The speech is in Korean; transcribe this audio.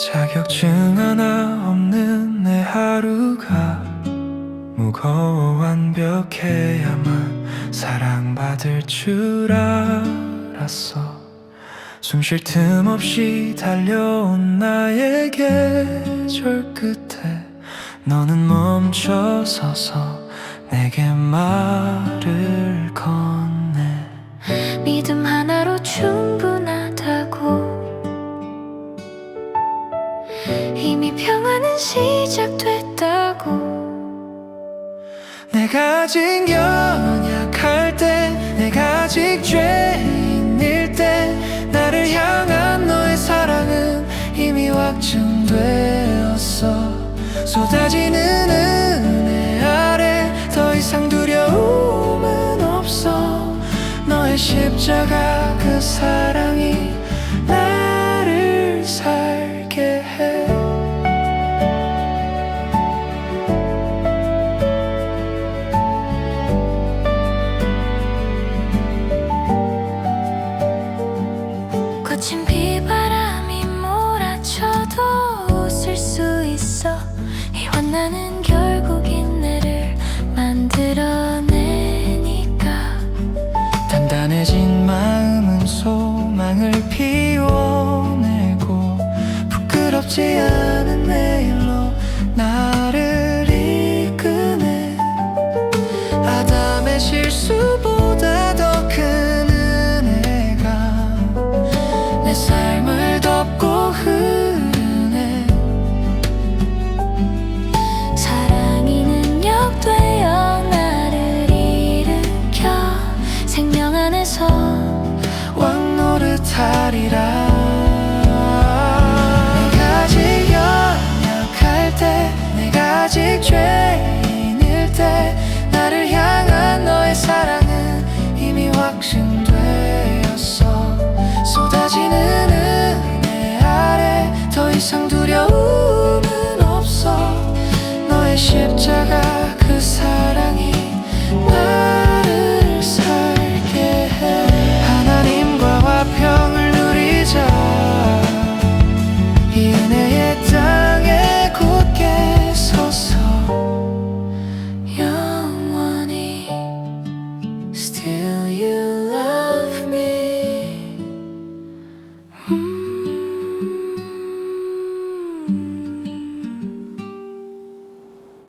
자격증 하나 없는 내 하루가 무거워 완벽해야만 사랑받을 줄 알았어. 숨 쉴 틈 없이 달려온 나의 계절 끝에 너는 멈춰서서 내게 말 가 아직 연약할 때 내가 아직 죄인일 때 나를 향한 너의 사랑은 이미 확증되었어. 쏟아지는 은혜 아래 더 이상 두려움은 없어. 너의 십자가 그 사랑 이 환난은 결국 인 내를 만들어내니까. 단단해진 마음은 소망을 피워내고 부끄럽지 않은 내일로 나를 이끄네. 아담의 실수보다 더 큰 은혜가 내 삶을 하리라. 내가 아직 연약할 때 내가 아직 죄인일 때 나를 향한 너의 사랑은 이미 확신되었어. 쏟아지는 은혜 아래 더 이상 두려움은 없어. 너의 십자가 you.